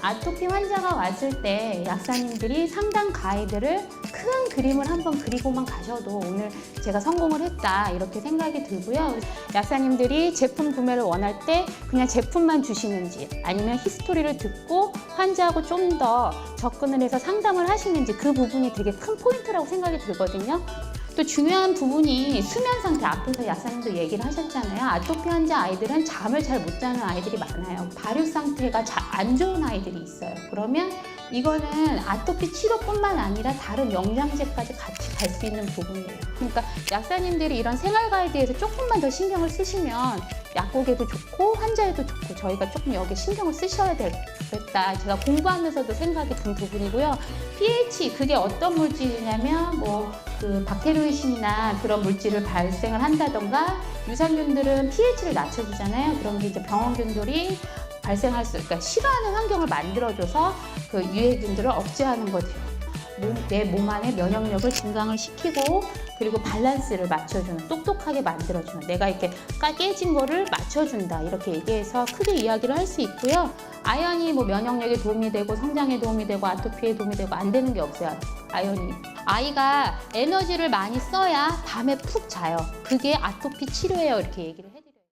아토피 환자가 왔을 때 약사님들이 상담 가이드를 큰 그림을 한번 그리고만 가셔도 오늘 제가 성공을 했다 이렇게 생각이 들고요. 약사님들이 제품 구매를 원할 때 그냥 제품만 주시는지 아니면 히스토리를 듣고 환자하고 좀 더 접근을 해서 상담을 하시는지 그 부분이 되게 큰 포인트라고 생각이 들거든요. 또 중요한 부분이 수면 상태 앞에서 약사님도 얘기를 하셨잖아요. 아토피 환자 아이들은 잠을 잘 못 자는 아이들이 많아요. 발육 상태가 자- 안 좋은 아이들이 있어요. 그러면 이거는 아토피 치료뿐만 아니라 다른 영양제까지 같이 갈 수 있는 부분이에요. 그러니까 약사님들이 이런 생활 가이드에서 조금만 더 신경을 쓰시면 약국에도 좋고 환자에도 좋고 저희가 조금 여기 신경을 쓰셔야 되겠다. 제가 공부하면서도 생각이 든 부분이고요. pH 그게 어떤 물질이냐면 뭐 그 박테리오신이나 그런 물질을 발생을 한다던가 유산균들은 pH를 낮춰주잖아요. 그런 게 이제 병원균들이 발생할 수, 그러니까 싫어하는 환경을 만들어줘서 그 유해균들을 억제하는 거죠. 내몸 안에 면역력을 증강을 시키고 그리고 밸런스를 맞춰주는 똑똑하게 만들어주는 내가 이렇게 까- 깨진 거를 맞춰준다. 이렇게 얘기해서 크게 이야기를 할 수 있고요. 아연이 뭐 면역력에 도움이 되고 성장에 도움이 되고 아토피에 도움이 되고 안 되는 게 없어요 아연이. 아이가 에너지를 많이 써야 밤에 푹 자요. 그게 아토피 치료예요 이렇게 얘기를 해요.